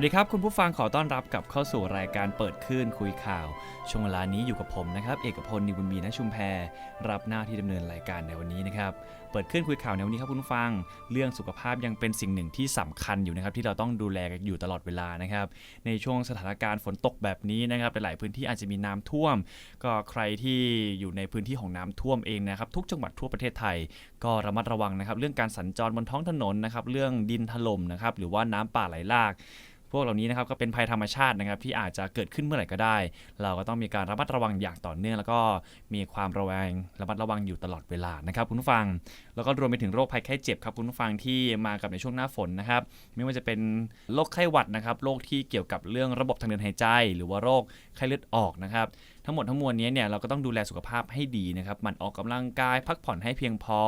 วัสดีครับ คุณผู้ฟังขอต้อนรับกับเข้าสู่รายการเปิดคลื่นคุยข่าว ช่วงเวลานี้อยู่กับผมนะครับ เอกพลนิบุญมีณชุมแพรับหน้าที่ดำเนินรายการในวันนี้นะครับเปิดคลื่นคุยข่าวในวันนี้ครับคุณฟัง เรื่องสุขภาพยังเป็นสิ่งหนึ่งที่สำคัญอยู่นะครับที่เราต้องดูแลกันอยู่ตลอดเวลานะครับ ในช่วงสถานการณ์ฝนตกแบบนี้นะครับหลายๆพื้นที่อาจจะมีน้ำท่วม ก็ใครที่อยู่ในพื้นที่ของน้ำท่วมเองนะครับ ทุกจังหวัดทั่วประเทศไทย ก็ระมัดระวังนะครับ เรื่องการสัญจรบนท้องถนนนะครับ เรื่องดินถล่มนะครับ หรือว่าน้ำป่าไหลหลากพวกเหล่านี้นะครับก็เป็นภัยธรรมชาตินะครับที่อาจจะเกิดขึ้นเมื่อไหร่ก็ได้ เราก็ต้องมีการระมัดระวังอย่างต่อเนื่อง แล้วก็มีความระแวงระมัดระวังอยู่ตลอดเวลานะครับคุณผู้ฟังแล้วก็รวมไปถึงโรคภัยไข้เจ็บครับคุณผู้ฟังที่มากับในช่วงหน้าฝนนะครับ ไม่ว่าจะเป็นโรคไข้หวัดนะครับโรคที่เกี่ยวกับเรื่องระบบทางเดินหายใจ หรือว่าโรคไข้เลือดออกนะครับทั้งหมดทั้งมวลนี้เนี่ยเราก็ต้องดูแลสุขภาพให้ดีนะครับมันออกกำลังกายพักผ่อนให้เพียงพอ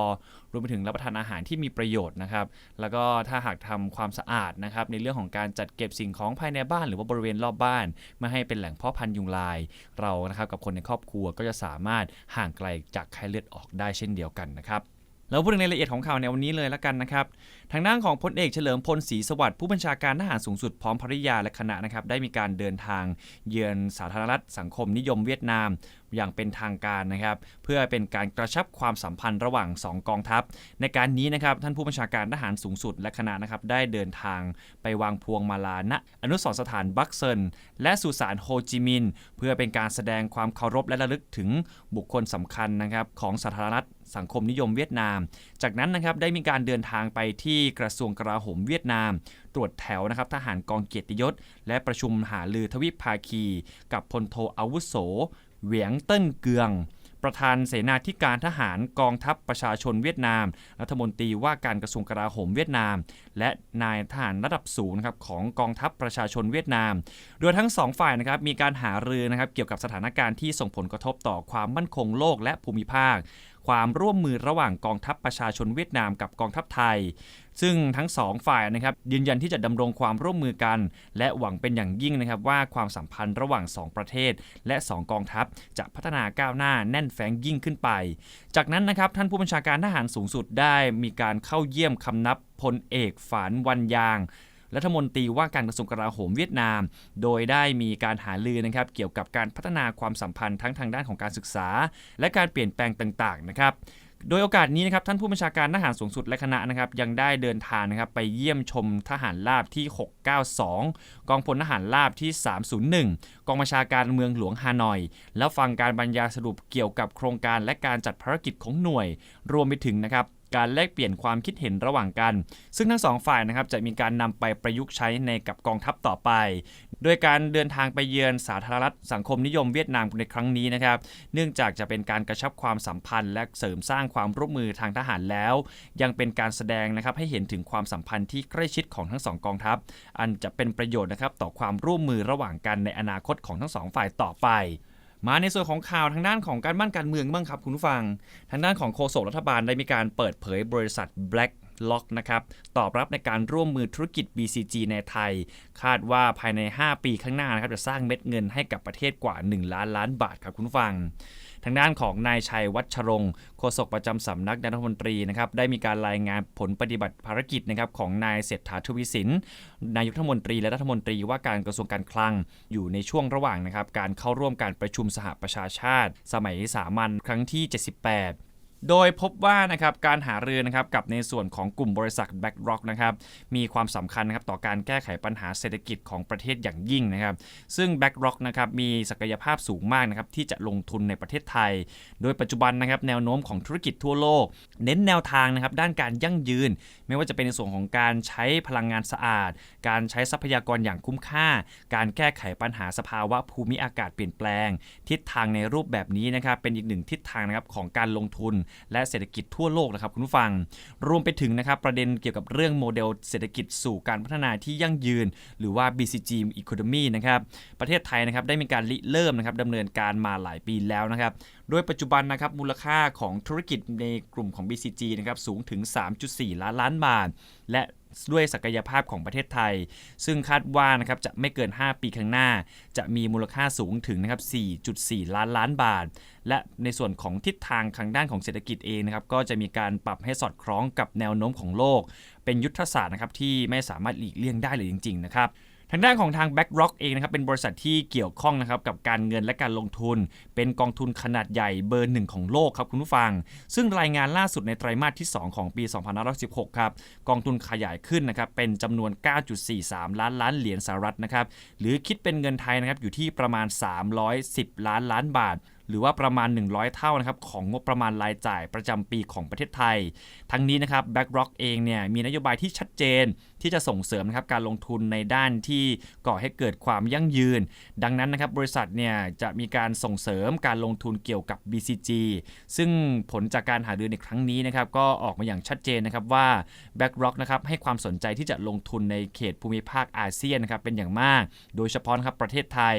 รวมไปถึงรับประทานอาหารที่มีประโยชน์นะครับ แล้วก็ถ้าหากทำความสะอาดนะครับในเรื่องของการจัดเก็บสิ่งของภายในบ้าน หรือว่าบริเวณรอบบ้านไม่ให้เป็นแหล่งเพาะพันธุ์ยุงลาย เรานะครับกับคนในครอบครัวก็จะสามารถห่างไกลจากไข้เลือดออกได้เช่นเดียวกันนะครับ แล้วพูดถึงรายละเอียดของข่าวในวันนี้เลยละกันนะครับ ทางด้านของพลเอกเฉลิมพลศรีสวัสดิ์ผู้บัญชาการทหารสูงสุดพร้อมภริยาและคณะนะครับได้มีการเดินทางเยือนสาธารณรัฐสังคมนิยมเวียดนาม อย่างเป็นทางการนะครับ เพื่อเป็นการกระชับความสัมพันธ์ระหว่าง 2 กองทัพ ในการนี้นะครับท่านผู้บัญชาการทหารสูงสุดและคณะนะครับได้เดินทางไปวางพวงมาลาณอนุสรสถานบักเซินและสุสานโฮจิมินห์เพื่อเป็นการแสดงความเคารพและระลึกถึงบุคคลสำคัญนะครับของสาธารณรัฐสังคมนิยมเวียดนาม จากนั้นนะครับได้มีการเดินทางไปที่กระทรวงกลาโหมเวียดนาม ตรวจแถวนะครับทหารกองเกียรติยศ และประชุมหาลือทวิภาคี กับพลโทอาวุโส เหวียงเติ้นเกือง ประธานเสนาธิการทหารกองทัพประชาชนเวียดนาม รัฐมนตรีว่าการกระทรวงกลาโหมเวียดนาม และนายทหารระดับสูงนะครับของกองทัพประชาชนเวียดนาม โดยทั้งสองฝ่ายนะครับมีการหารือนะครับเกี่ยวกับสถานการณ์ที่ส่งผลกระทบต่อความมั่นคงโลกและภูมิภาค ความร่วมมือระหว่างกองทัพประชาชนเวียดนามกับกองทัพไทย ซึ่งทั้งสองฝ่ายนะครับยืนยันที่จะดำรงความร่วมมือกัน และหวังเป็นอย่างยิ่งนะครับว่าความสัมพันธ์ระหว่าง 2 ประเทศ และ 2 กองทัพจะพัฒนาก้าวหน้าแน่นแฟ้งยิ่งขึ้นไป จากนั้นนะครับท่านผู้บัญชาการทหารสูงสุดได้มีการเข้าเยี่ยมคำนับพลเอกฝานวันยาง รัฐมนตรีว่าการกระทรวงกลาโหมเวียดนาม โดยได้มีการหาลือนะครับเกี่ยวกับการพัฒนาความสัมพันธ์ทั้งทางด้านของการศึกษา และการเปลี่ยนแปลงต่างๆนะครับโดยโอกาสนี้นะครับท่านผู้บัญชาการทหารสูงสุดและคณะนะครับยังได้เดินทางนะครับไปเยี่ยมชมทหารราบที่ 692 กองพลทหารราบที่ 301 กองบัญชาการเมืองหลวงฮานอย แล้วฟังการบรรยายสรุปเกี่ยวกับโครงการและการจัดภารกิจของหน่วย รวมไปถึงนะครับ การแลกเปลี่ยนความคิดเห็นระหว่างกัน ซึ่งทั้งสองฝ่ายนะครับจะมีการนำไปประยุกต์ใช้ในกับกองทัพต่อไป โดยการเดินทางไปเยือนสาธารณรัฐสังคมนิยมเวียดนามในครั้งนี้นะครับ เนื่องจากจะเป็นการกระชับความสัมพันธ์ และเสริมสร้างความร่วมมือทางทหารแล้ว ยังเป็นการแสดงนะครับให้เห็นถึงความสัมพันธ์ที่ใกล้ชิดของทั้งสองกองทัพ อันจะเป็นประโยชน์นะครับต่อความร่วมมือระหว่างกันในอนาคตของทั้งสองฝ่ายต่อไป มาในส่วนของข่าวทางด้านของการบ้านการเมืองบ้างครับคุณผู้ฟัง ทางด้านของโฆษกรัฐบาลได้มีการเปิดเผยบริษัท Black ล็อกนะครับตอบรับในการร่วมมือธุรกิจ BCG ในไทย คาดว่าภายใน 5 ปีข้างหน้านะครับจะสร้างเม็ดเงินให้กับประเทศกว่า 1 ล้านล้านบาทครับคุณฟัง ทางด้านของนายชัยวัชรงค์โฆษกประจำสำนักนายกรัฐมนตรีนะครับได้มีการรายงานผลปฏิบัติภารกิจนะครับของนายเศรษฐาทวีสินนายกรัฐมนตรีและรัฐมนตรีว่าการกระทรวงการคลังอยู่ในช่วงระหว่างนะครับการเข้าร่วมการประชุมสหประชาชาติ สมัยสามัญครั้งที่ 78 โดยพบว่านะครับการหารือนะครับกับในส่วนของกลุ่มบริษัท BlackRock นะครับมีความสำคัญนะครับต่อการแก้ไขปัญหาเศรษฐกิจของประเทศอย่างยิ่งนะครับ ซึ่ง BlackRock นะครับมีศักยภาพสูงมากนะครับที่จะลงทุนในประเทศไทย โดยปัจจุบันนะครับแนวโน้มของธุรกิจทั่วโลก เน้นแนวทางนะครับด้านการยั่งยืน ไม่ว่าจะเป็นในส่วนของการใช้พลังงานสะอาด การใช้ทรัพยากรอย่างคุ้มค่า การแก้ไขปัญหาสภาวะภูมิอากาศเปลี่ยนแปลง ทิศทางในรูปแบบนี้นะครับเป็นอีกหนึ่งทิศทางนะครับของการลงทุนและเศรษฐกิจทั่วโลกนะครับคุณผู้ฟัง รวมไปถึงนะครับประเด็นเกี่ยวกับเรื่องโมเดลเศรษฐกิจสู่การพัฒนาที่ยั่งยืน หรือว่า BCG Economy นะครับประเทศไทยนะครับได้มีการริเริ่มนะครับดำเนินการมาหลายปีแล้วนะครับโดยปัจจุบันนะครับมูลค่าของธุรกิจในกลุ่มของ BCG นะครับสูงถึง 3.4 ล้านล้านบาทและ ด้วยศักยภาพของประเทศไทย ซึ่งคาดว่านะครับจะไม่เกิน 5 ปีข้างหน้า จะมีมูลค่าสูงถึงนะครับ 4.4 ล้านล้านบาท และในส่วนของทิศทางทางด้านของเศรษฐกิจเองนะครับก็จะมีการปรับให้สอดคล้องกับแนวโน้มของโลก เป็นยุทธศาสตร์นะครับที่ไม่สามารถหลีกเลี่ยงได้เลยจริง ๆ นะครับ ทางด้านของทาง BlackRock เองนะครับเป็นบริษัทที่เกี่ยวข้องนะครับกับการเงินและการลงทุน เป็นกองทุนขนาดใหญ่เบอร์หนึ่งของโลกครับคุณผู้ฟัง ซึ่งรายงานล่าสุดในไตรมาสที่ 2 ของปี 2516 ครับกองทุนขยายขึ้นนะครับเป็นจำนวน 9.43 ล้านล้านเหรียญสหรัฐนะครับหรือคิดเป็นเงินไทยนะครับอยู่ที่ประมาณ 310 ล้านล้านบาท หรือว่าประมาณ 100 เท่านะครับของงบประมาณรายจ่ายประจำปีของประเทศไทย ทั้งนี้นะครับ BlackRock เองเนี่ยมีนโยบายที่ชัดเจนที่จะส่งเสริมนะครับการลงทุนในด้านที่ก่อให้เกิดความยั่งยืน ดังนั้นนะครับบริษัทเนี่ยจะมีการส่งเสริมการลงทุนเกี่ยวกับ BCG ซึ่งผลจากการหารือในครั้งนี้นะครับก็ออกมาอย่างชัดเจนนะครับว่า BlackRock นะครับให้ความสนใจที่จะลงทุนในเขตภูมิภาคอาเซียนนะครับเป็นอย่างมาก โดยเฉพาะครับประเทศไทย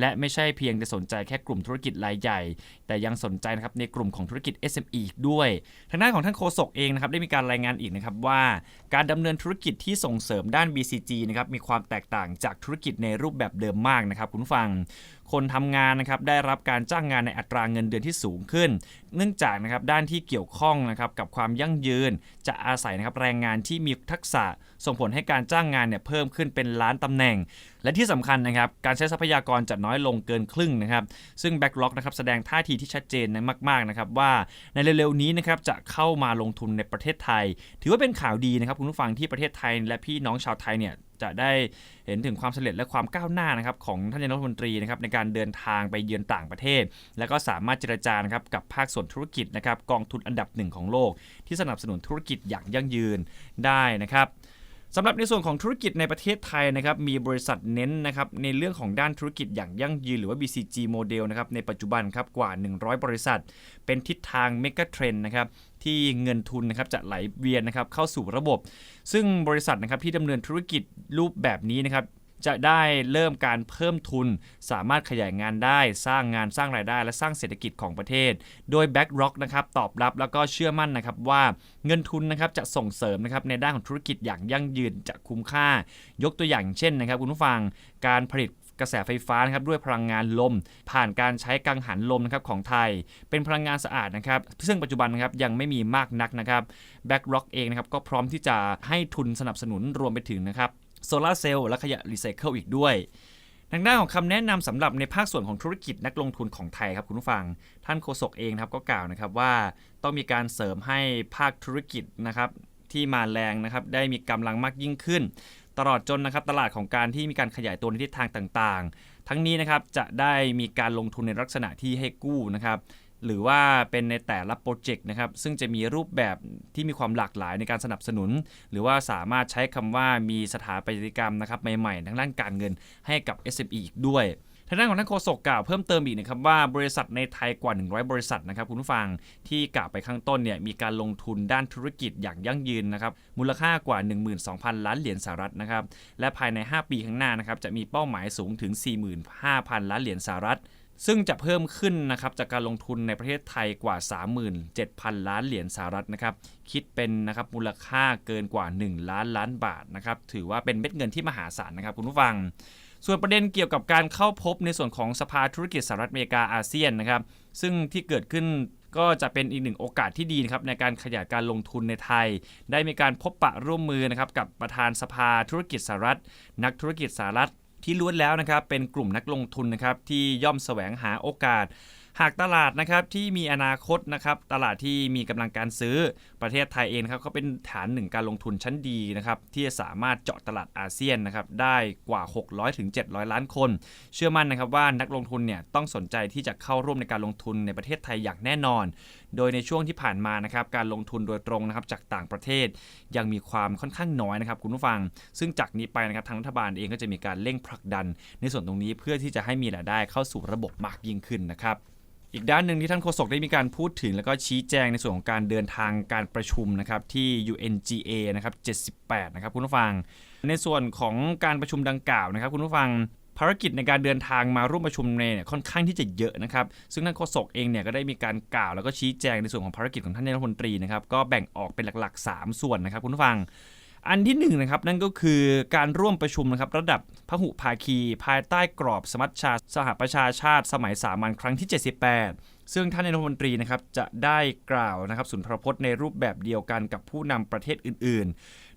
และไม่ใช่เพียงแต่สนใจแค่กลุ่มธุรกิจรายใหญ่แต่ยังสนใจนะครับในกลุ่มของธุรกิจ SME อีกด้วย ทางด้านของท่านโฆษกเองนะครับได้มีการรายงานอีกนะครับว่าการดำเนินธุรกิจที่ส่งเสริมด้าน BCG นะครับมีความแตกต่างจากธุรกิจในรูปแบบเดิมมากนะครับคุณฟัง คนทำงานนะครับได้รับการจ้างงานในอัตราเงินเดือนที่สูงขึ้น เนื่องจากนะครับด้านที่เกี่ยวข้องนะครับกับความยั่งยืน จะอาศัยนะครับแรงงานที่มีทักษะส่งผลให้การจ้างงานเนี่ยเพิ่มขึ้นเป็นล้านตำแหน่ง และที่สำคัญนะครับการใช้ทรัพยากรจะน้อยลงเกินครึ่งนะครับซึ่ง Backlog นะครับแสดงท่าทีที่ชัดเจนนะมากๆนะครับว่าในเร็วๆนี้นะครับจะเข้ามาลงทุนในประเทศไทย ถือว่าเป็นข่าวดีนะครับคุณผู้ฟังที่ประเทศไทย และพี่น้องชาวไทยเนี่ย จะได้เห็นถึงความสำเร็จและความก้าวหน้านะครับของท่านนายกรัฐมนตรีนะครับในการเดินทางไปเยือนต่างประเทศ แล้วก็สามารถเจรจานะครับกับภาคส่วนธุรกิจนะครับกองทุนอันดับหนึ่งของโลก ที่สนับสนุนธุรกิจอย่างยั่งยืนได้นะครับ สำหรับในส่วนของธุรกิจในประเทศไทยนะครับมีบริษัทเน้นนะครับในเรื่องของด้านธุรกิจอย่างยั่งยืนหรือว่า BCG โมเดลนะครับในปัจจุบันครับกว่า 100 บริษัท เป็นทิศทางเมกะเทรนนะครับที่เงินทุนนะครับจะไหลเวียนนะครับเข้าสู่ระบบ ซึ่งบริษัทนะครับที่ดำเนินธุรกิจรูปแบบนี้นะครับ จะได้เริ่มการเพิ่มทุน สามารถขยายงานได้ สร้างงานสร้างรายได้ และสร้างเศรษฐกิจของประเทศ โดย BlackRock นะครับตอบรับแล้วก็เชื่อมั่นนะครับว่าเงินทุนนะครับจะส่งเสริมนะครับในด้านของธุรกิจอย่างยั่งยืนจะคุ้มค่า ยกตัวอย่างเช่นนะครับคุณผู้ฟังการผลิตกระแสไฟฟ้านะครับด้วยพลังงานลม ผ่านการใช้กังหันลมนะครับของไทย เป็นพลังงานสะอาดนะครับซึ่งปัจจุบันนะครับยังไม่มีมากนักนะครับ BlackRock เองนะครับก็พร้อมที่จะให้ทุนสนับสนุนรวมไปถึงนะครับ โซลาร์เซลล์และขยะรีไซเคิลอีกด้วยทางด้านของคำแนะนำสำหรับในภาคส่วนของธุรกิจนักลงทุนของไทยครับคุณผู้ฟัง ท่านโฆษกเองนะครับก็กล่าวนะครับว่าต้องมีการเสริมให้ภาคธุรกิจนะครับที่มาแรงนะครับได้มีกำลังมากยิ่งขึ้น ตลอดจนนะครับตลาดของการที่มีการขยายตัวในทิศทางต่างๆ ทั้งนี้นะครับจะได้มีการลงทุนในลักษณะที่ให้กู้นะครับ หรือว่าเป็นในแต่ละโปรเจกต์นะครับซึ่งจะมีรูปแบบที่มีความหลากหลายในการสนับสนุน หรือว่าสามารถใช้คำว่ามีสถาปัตยกรรมนะครับใหม่ๆทางด้านการเงินให้กับ SME อีกด้วยทางด้านของท่านโฆษกกล่าวเพิ่มเติมอีกนะครับว่าบริษัทในไทยกว่า 100 บริษัทนะครับคุณผู้ฟังที่กล่าวไปข้างต้นเนี่ยมีการลงทุนด้านธุรกิจอย่างยั่งยืนนะครับมูลค่ากว่า 12,000 ล้านเหรียญสหรัฐนะครับและภายใน 5 ปีข้างหน้านะครับจะมีเป้าหมายสูงถึง 45,000 ล้านเหรียญสหรัฐ ซึ่งจะเพิ่มขึ้นนะครับจากการลงทุนในประเทศไทยกว่า 37,000 ล้านเหรียญสหรัฐนะครับคิดเป็นนะครับมูลค่าเกินกว่า 1 ล้านล้านบาทนะครับถือว่าเป็นเม็ดเงินที่มหาศาลนะครับคุณผู้ฟัง ส่วนประเด็นเกี่ยวกับการเข้าพบในส่วนของสภาธุรกิจสหรัฐอเมริกาอาเซียนนะครับซึ่งที่เกิดขึ้นก็จะเป็นอีกหนึ่งโอกาสที่ดีนะครับในการขยายการลงทุนในไทย ได้มีการพบปะร่วมมือนะครับกับประธานสภาธุรกิจสหรัฐ นักธุรกิจสหรัฐ ที่ล้วนแล้วนะครับเป็นกลุ่มนักลงทุนนะครับที่ย่อมแสวงหาโอกาส หากตลาดนะครับที่มีอนาคตนะครับตลาดที่มีกำลังการซื้อประเทศไทยเองครับก็เป็นฐานหนึ่งการลงทุนชั้นดีนะครับที่จะสามารถเจาะตลาดอาเซียนนะครับได้กว่า 600ถึง700 ล้านคน เชื่อมั่นนะครับว่านักลงทุนเนี่ยต้องสนใจที่จะเข้าร่วมในการลงทุนในประเทศไทยอย่างแน่นอน โดยในช่วงที่ผ่านมานะครับการลงทุนโดยตรงนะครับจากต่างประเทศยังมีความค่อนข้างน้อยนะครับคุณผู้ฟัง ซึ่งจากนี้ไปนะครับทางรัฐบาลเองก็จะมีการเร่งผลักดัน ในส่วนตรงนี้เพื่อที่จะให้มีรายได้เข้าสู่ระบบมากยิ่งขึ้นนะครับอีกด้านหนึ่งที่ท่านโฆษกได้มีการพูดถึง แล้วก็ชี้แจงในส่วนของการเดินทางการประชุมนะครับที่ UNGA นะครับ78 นะครับคุณผู้ฟัง ในส่วนของการประชุมดังกล่าวนะครับคุณผู้ฟัง ภารกิจในการเดินทางมาร่วมประชุมเนี่ยค่อนข้างที่จะเยอะนะครับ ซึ่งท่านโฆษกเองเนี่ยก็ได้มีการกล่าวแล้วก็ชี้แจงในส่วนของภารกิจของท่านนายกรัฐมนตรีนะครับก็แบ่งออกเป็นหลัก ๆ 3 ส่วนนะครับคุณผู้ฟังอันที่1นงนะครับนั่นก็คือการร่วมประชุมนะครับระดับพหุภาคี ภายใต้กรอบสมัชชาสหประชาชาติ สมัยสามัญครั้งที่ 78 ซึ่งท่านนายกรัฐมนตรีนะครับจะได้กล่าวนะครับสุนทรพจน์ในรูปแบบเดียวกันกับผู้นำประเทศอื่น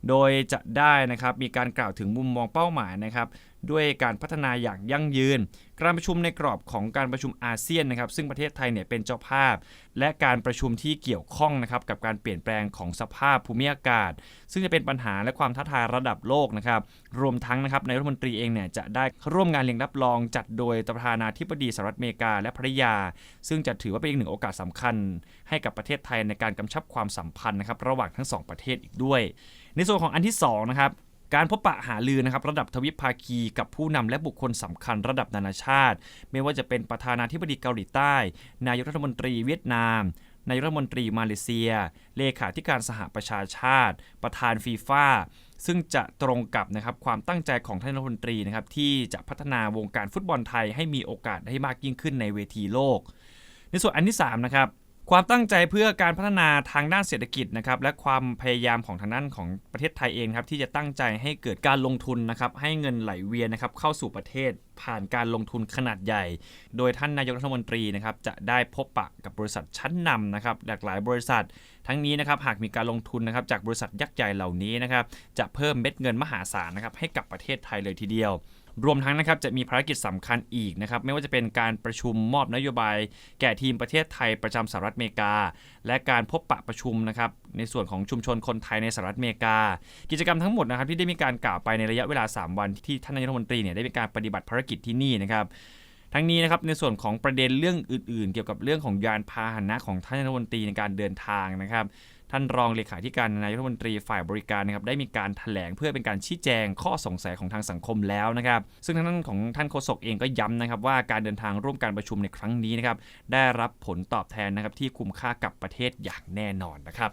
โดยจะได้นะครับมีการกล่าวถึงมุมมองเป้าหมายนะครับด้วยการพัฒนาอย่างยั่งยืน การประชุมในกรอบของการประชุมอาเซียนนะครับ ซึ่งประเทศไทยเนี่ยเป็นเจ้าภาพ และการประชุมที่เกี่ยวข้องนะครับกับการเปลี่ยนแปลงของสภาพภูมิอากาศ ซึ่งจะเป็นปัญหาและความท้าทายระดับโลกนะครับ รวมทั้งนะครับนายรัฐมนตรีเองเนี่ยจะได้ร่วมงานเลี้ยงรับรองจัดโดยประธานาธิบดีสหรัฐอเมริกาและภรรยา ซึ่งจะถือว่าเป็นอีกหนึ่งโอกาสสำคัญ ให้กับประเทศไทยในการกำชับความสัมพันธ์นะครับระหว่างทั้งสองประเทศอีกด้วย ในส่วนของอันที่สองนะครับการพบปะหารือนะครับระดับทวิภาคีกับผู้นำและบุคคลสำคัญระดับนานาชาติ ไม่ว่าจะเป็นประธานาธิบดีเกาหลีใต้ นายกรัฐมนตรีเวียดนามนายกรัฐมนตรีมาเลเซีย เลขาธิการสหประชาชาติ ประธานฟีฟ่าซึ่งจะตรงกับนะครับความตั้งใจของท่านรัฐมนตรีนะครับที่จะพัฒนาวงการฟุตบอลไทยให้มีโอกาสให้มากยิ่งขึ้นในเวทีโลก ในส่วนอันที่3นะครับ ความตั้งใจเพื่อการพัฒนาทางด้านเศรษฐกิจนะครับและความพยายามของทางด้านของประเทศไทยเองครับที่จะตั้งใจให้เกิดการลงทุนนะครับให้เงินไหลเวียนนะครับเข้าสู่ประเทศผ่านการลงทุนขนาดใหญ่ โดยท่านนายกรัฐมนตรีนะครับจะได้พบปะกับบริษัทชั้นนำนะครับหลากหลายบริษัท ทั้งนี้นะครับหากมีการลงทุนนะครับจากบริษัทยักษ์ใหญ่เหล่านี้นะครับจะเพิ่มเม็ดเงินมหาศาลนะครับให้กับประเทศไทยเลยทีเดียว รวมทั้งนะครับจะมีภารกิจสำคัญอีกนะครับไม่ว่าจะเป็นการประชุมมอบนโยบาย แก่ทีมประเทศไทยประจำสหรัฐอเมริกา และการพบปะประชุมนะครับในส่วนของชุมชนคนไทยในสหรัฐอเมริกา กิจกรรมทั้งหมดนะครับที่ได้มีการกล่าวไปในระยะเวลา 3 วันที่ท่านนายกรัฐมนตรีเนี่ยได้มีการปฏิบัติภารกิจที่นี่นะครับทั้งนี้นะครับในส่วนของประเด็นเรื่องอื่น ๆ เกี่ยวกับเรื่องของยานพาหนะของท่านนายกรัฐมนตรีในการเดินทางนะครับ ท่านรองเลขาธิการนายกรัฐมนตรีฝ่ายบริการนะครับได้มีการแถลงเพื่อเป็นการชี้แจงข้อสงสัยของทางสังคมแล้วนะครับ ซึ่งทางด้านของท่านโฆษกเองก็ย้ำนะครับว่าการเดินทางร่วมการประชุมในครั้งนี้นะครับได้รับผลตอบแทนนะครับที่คุ้มค่ากับประเทศอย่างแน่นอนนะครับ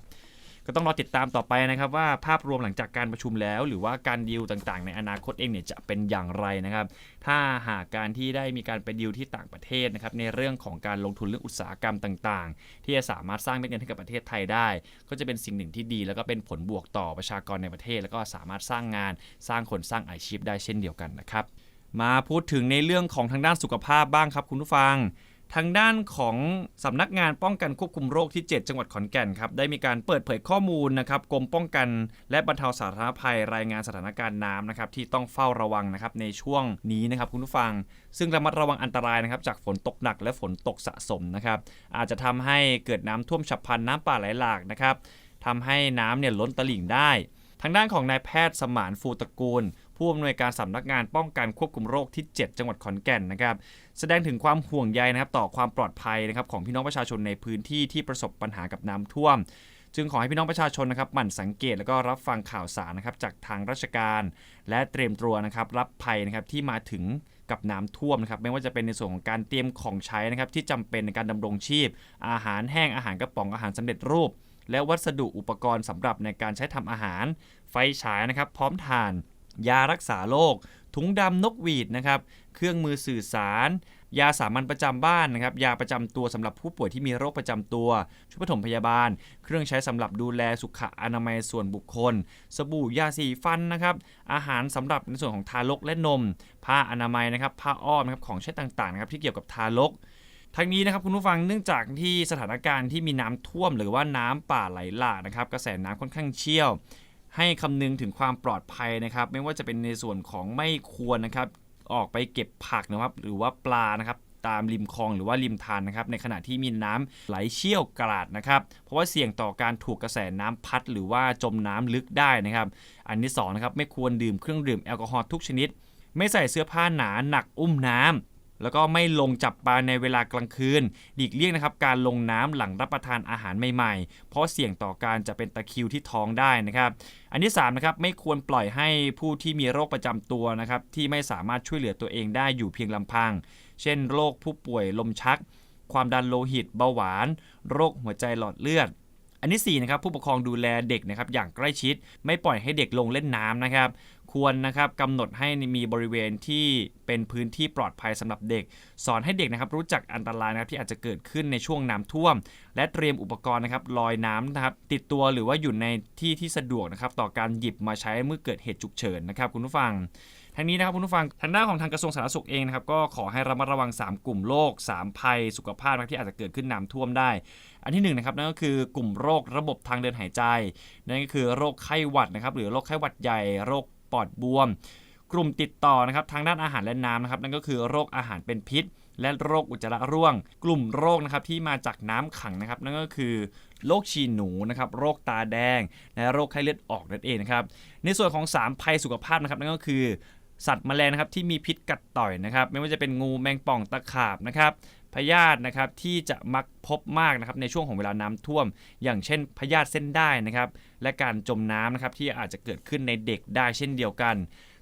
ก็ต้องรอติดตามต่อไปนะครับว่าภาพรวมหลังจากการประชุมแล้ว หรือว่าการดีลต่างๆ ในอนาคตเองเนี่ยจะเป็นอย่างไรนะครับ ถ้าหากการที่ได้มีการไปดีลที่ต่างประเทศนะครับในเรื่องของการลงทุนเรื่องอุตสาหกรรมต่าง ๆ ที่จะสามารถสร้างเม็ดเงินให้กับประเทศไทยได้ ก็จะเป็นสิ่งหนึ่งที่ดี แล้วก็เป็นผลบวกต่อประชากรในประเทศ แล้วก็สามารถสร้างงานสร้างคนสร้างอาชีพได้เช่นเดียวกันนะครับมาพูดถึงในเรื่องของทางด้านสุขภาพบ้างครับคุณผู้ฟัง ทางด้านของสำนักงานป้องกันควบคุมโรคที่ 7 จังหวัดขอนแก่นครับได้มีการเปิดเผยข้อมูลนะครับกรมป้องกัน และบรรเทาสาธารณภัยรายงานสถานการณ์น้ำนะครับที่ต้องเฝ้าระวังนะครับในช่วงนี้นะครับคุณผู้ฟัง ซึ่งระมัดระวังอันตรายนะครับจากฝนตกหนักและฝนตกสะสมนะครับอาจจะทำให้เกิดน้ำท่วมฉับพลันน้ำป่าไหลหลากนะครับทำให้น้ำเนี่ยล้นตลิ่งได้ ทางด้านของนายแพทย์สมานฟูตระกูล ผู้อำนวยการสำนักงานป้องกันควบคุมโรคที่ 7 จังหวัดขอนแก่นนะครับ แสดงถึงความห่วงใยนะครับต่อความปลอดภัยนะครับของพี่น้องประชาชนในพื้นที่ที่ประสบปัญหากับน้ำท่วม จึงขอให้พี่น้องประชาชนนะครับหมั่นสังเกตแล้วก็รับฟังข่าวสารนะครับจากทางราชการ และเตรียมตัวนะครับรับภัยนะครับที่มาถึงกับน้ำท่วมนะครับไม่ว่าจะเป็นในส่วนของการเตรียมของใช้นะครับที่จำเป็นในการดำรงชีพ อาหารแห้งอาหารกระป๋องอาหารสำเร็จรูป และวัสดุอุปกรณ์สำหรับในการใช้ทำอาหาร ไฟฉายนะครับพร้อมทาน ยารักษาโรคถุงดำนกหวีดนะครับเครื่องมือสื่อสาร ยาสามัญประจำบ้านนะครับยาประจำตัวสำหรับผู้ป่วยที่มีโรคประจำตัว ชุดปฐมพยาบาล เครื่องใช้สำหรับดูแลสุขอนามัยส่วนบุคคล สบู่ยาสีฟันนะครับอาหารสำหรับในส่วนของทารกและนม ผ้าอนามัยนะครับผ้าอ้อมนะครับของใช้ต่างๆนะครับที่เกี่ยวกับทารกทั้งนี้นะครับคุณผู้ฟังเนื่องจากที่สถานการณ์ที่มีน้ำท่วม หรือว่าน้ำป่าไหลหลากนะครับกระแสน้ำค่อนข้างเชี่ยว ให้คำนึงถึงความปลอดภัยนะครับ ไม่ว่าจะเป็นในส่วนของไม่ควรนะครับ ออกไปเก็บผักนะครับ หรือว่าปลานะครับตามริมคลองหรือว่าริมทานนะครับในขณะที่มีน้ำไหลเชี่ยวกราดนะครับเพราะว่าเสี่ยงต่อการถูกกระแสน้ำพัด หรือว่าจมน้ำลึกได้นะครับ อันที่สองนะครับไม่ควรดื่มเครื่องดื่มแอลกอฮอล์ทุกชนิด ไม่ใส่เสื้อผ้าหนาหนักอุ้มน้ำ แล้วก็ไม่ลงจับปลาในเวลากลางคืนหลีกเลี่ยงนะครับการลงน้ำหลังรับประทานอาหารใหม่ๆ เพราะเสี่ยงต่อการจะเป็นตะคริวที่ท้องได้นะครับอันที่3นะครับไม่ควรปล่อยให้ผู้ที่มีโรคประจำตัวนะครับที่ไม่สามารถช่วยเหลือตัวเองได้อยู่เพียงลำพัง เช่น โรคผู้ป่วยลมชัก ความดันโลหิต เบาหวาน โรคหัวใจหลอดเลือดอันที่4นะครับผู้ปกครองดูแลเด็กนะครับอย่างใกล้ชิด ไม่ปล่อยให้เด็กลงเล่นน้ำนะครับ ควรนะครับกำหนดให้มีบริเวณที่เป็นพื้นที่ปลอดภัยสำหรับเด็ก สอนให้เด็กนะครับรู้จักอันตรายนะครับที่อาจจะเกิดขึ้นในช่วงน้ำท่วม และเตรียมอุปกรณ์นะครับลอยน้ำนะครับติดตัวหรือว่าอยู่ในที่ที่สะดวกนะครับต่อการหยิบมาใช้เมื่อเกิดเหตุฉุกเฉินนะครับคุณผู้ฟังทั้งนี้นะครับคุณผู้ฟังทางด้านของทางกระทรวงสาธารณสุขเองนะครับก็ขอให้ระมัดระวัง 3 กลุ่มโรค3 ภัยสุขภาพที่อาจจะเกิดขึ้นน้ำท่วมได้ อันที่1นงนะครับนั่นก็คือกลุ่มโรคระบบทางเดินหายใจ นั่นก็คือโรคไข้หวัดนะครับหรือโรคไข้หวัดใหญ่โรค ปอดบวม กลุ่มติดต่อนะครับทางด้านอาหารและน้ำนะครับนั่นก็คือโรคอาหารเป็นพิษ และโรคอุจจาระร่วง กลุ่มโรคนะครับที่มาจากน้ำขังนะครับ นั่นก็คือโรคฉี่หนูนะครับโรคตาแดง และโรคไข้เลือดออกนั่นเองนะครับในส่วนของสามภัยสุขภาพนะครับนั่นก็คือสัตว์แมลงนะครับที่มีพิษกัดต่อยนะครับ ไม่ว่าจะเป็นงูแมงป่องตะขาบนะครับ พยาธินะครับที่จะมักพบมากนะครับในช่วงของเวลาน้ำท่วม อย่างเช่นพยาธิเส้นได้นะครับและการจมน้ำนะครับที่อาจจะเกิดขึ้นในเด็กได้เช่นเดียวกัน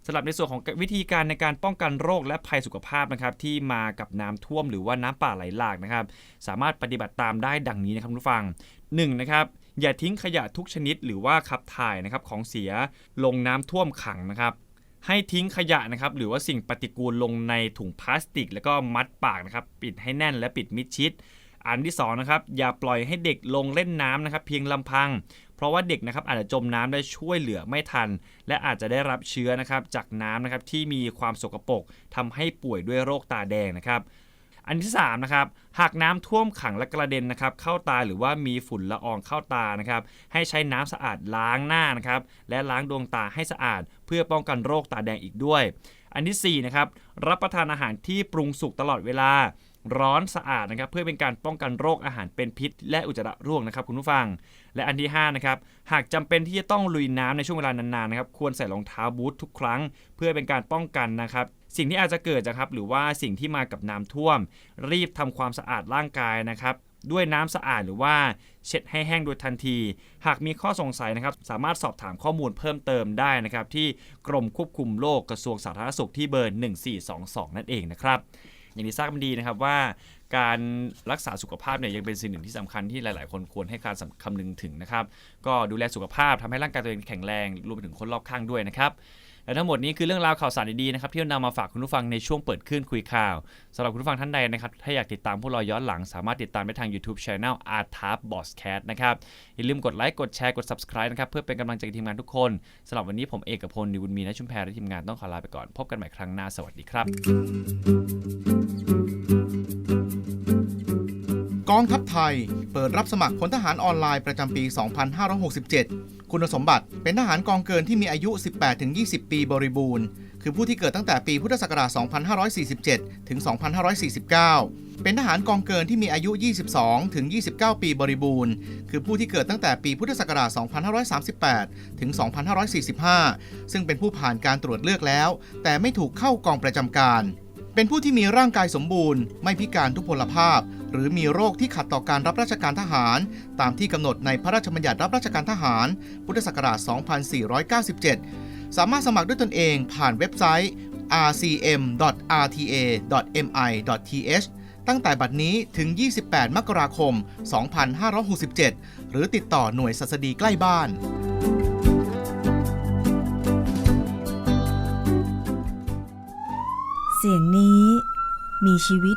สำหรับในส่วนของวิธีการในการป้องกันโรคและภัยสุขภาพนะครับที่มากับน้ำท่วมหรือว่าน้ำป่าไหลหลากนะครับสามารถปฏิบัติตามได้ดังนี้นะครับทุกฟัง 1. นะครับอย่าทิ้งขยะทุกชนิดหรือว่าขับถ่ายนะครับของเสียลงน้ำท่วมขังนะครับ ให้ทิ้งขยะนะครับหรือว่าสิ่งปฏิกูลลงในถุงพลาสติก แล้วก็มัดปากนะครับปิดให้แน่นและปิดมิดชิด อันที่สองนะครับอย่าปล่อยให้เด็กลงเล่นน้ำนะครับเพียงลำพัง เพราะว่าเด็กนะครับอาจจะจมน้ำได้ช่วยเหลือไม่ทัน และอาจจะได้รับเชื้อนะครับจากน้ำนะครับที่มีความสกปรกทำให้ป่วยด้วยโรคตาแดงนะครับ อันที่3นะครับหากน้ำท่วมขังและกระเด็นนะครับเข้าตาหรือว่ามีฝุ่นละอองเข้าตานะครับให้ใช้น้ำสะอาดล้างหน้านะครับและล้างดวงตาให้สะอาด เพื่อป้องกันโรคตาแดงอีกด้วย อันที่4นะครับรับประทานอาหารที่ปรุงสุกตลอดเวลาร้อนสะอาดนะครับเพื่อเป็นการป้องกันโรคอาหารเป็นพิษ และอุจจาระร่วงนะครับคุณผู้ฟัง และอันที่5นะครับหากจำเป็นที่จะต้องลุยน้ำในช่วงเวลานานๆนะครับควรใส่รองเท้าบูททุกครั้ง เพื่อเป็นการป้องกันนะครับ สิ่งที่อาจจะเกิดนะครับหรือว่าสิ่งที่มากับน้ำท่วม รีบทำความสะอาดร่างกายนะครับด้วยน้ำสะอาดหรือว่าเช็ดให้แห้งโดยทันที หากมีข้อสงสัยนะครับ สามารถสอบถามข้อมูลเพิ่มเติมได้นะครับ ที่กรมควบคุมโรคกระทรวงสาธารณสุขที่เบอร์ 1422 นั่นเองนะครับ อย่างที่ทราบกันดีนะครับว่าการรักษาสุขภาพเนี่ยยังเป็นสิ่งหนึ่งที่สำคัญที่หลาย ๆ คนควรให้การสำคำนึงถึงนะครับ ก็ดูแลสุขภาพทำให้ร่างกายตัวเองแข็งแรงรวมไปถึงคนรอบข้างด้วยนะครับ และทั้งหมดนี้คือเรื่องราวข่าวสารดีๆนะครับที่นำมาฝากคุณผู้ฟังในช่วงเปิดขึ้นคุยข่าวสำหรับคุณผู้ฟังท่านใดนะครับถ้าอยากติดตามพวกเราย้อนหลัง สามารถติดตามได้ทาง YouTube Channel Art a p b o s c a t นะครับอย่าลืมกดไลค์กดแชร์กด Subscribe นะครับเพื่อเป็นกำลังใจทีมงานทุกคนสำหรับวันนี้ผมเอกพลนิวุฒมีและชุมแพรและทีมงานต้องขอลาไปก่อน พบกันใหม่ครั้งหน้าสวัสดีครับ กองทัพไทย เปิดรับสมัครพลทหารออนไลน์ประจำปี 2567 คุณสมบัติเป็นทหารกองเกินที่มีอายุ 18-20 ปีบริบูรณ์ คือผู้ที่เกิดตั้งแต่ปีพุทธศักราช 2547 ถึง 2549 เป็นทหารกองเกินที่มีอายุ 22 ถึง 29 ปีบริบูรณ์ คือผู้ที่เกิดตั้งแต่ปีพุทธศักราช 2538 ถึง 2545 ซึ่งเป็นผู้ผ่านการตรวจเลือกแล้ว แต่ไม่ถูกเข้ากองประจำการ เป็นผู้ที่มีร่างกายสมบูรณ์ ไม่พิการทุพพลภาพ หรือมีโรคที่ขัดต่อการรับราชการทหาร ตามที่กำหนดในพระราชบัญญัติรับราชการทหาร พุทธศักราช 2497 สามารถสมัครด้วยตนเองผ่านเว็บไซต์ rcm.rta.mi.th ตั้งแต่บัดนี้ถึง 28 มกราคม 2567 หรือติดต่อหน่วยสัสดีใกล้บ้านเสียงนี้มีชีวิต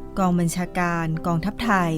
กองบัญชาการกองทัพไทย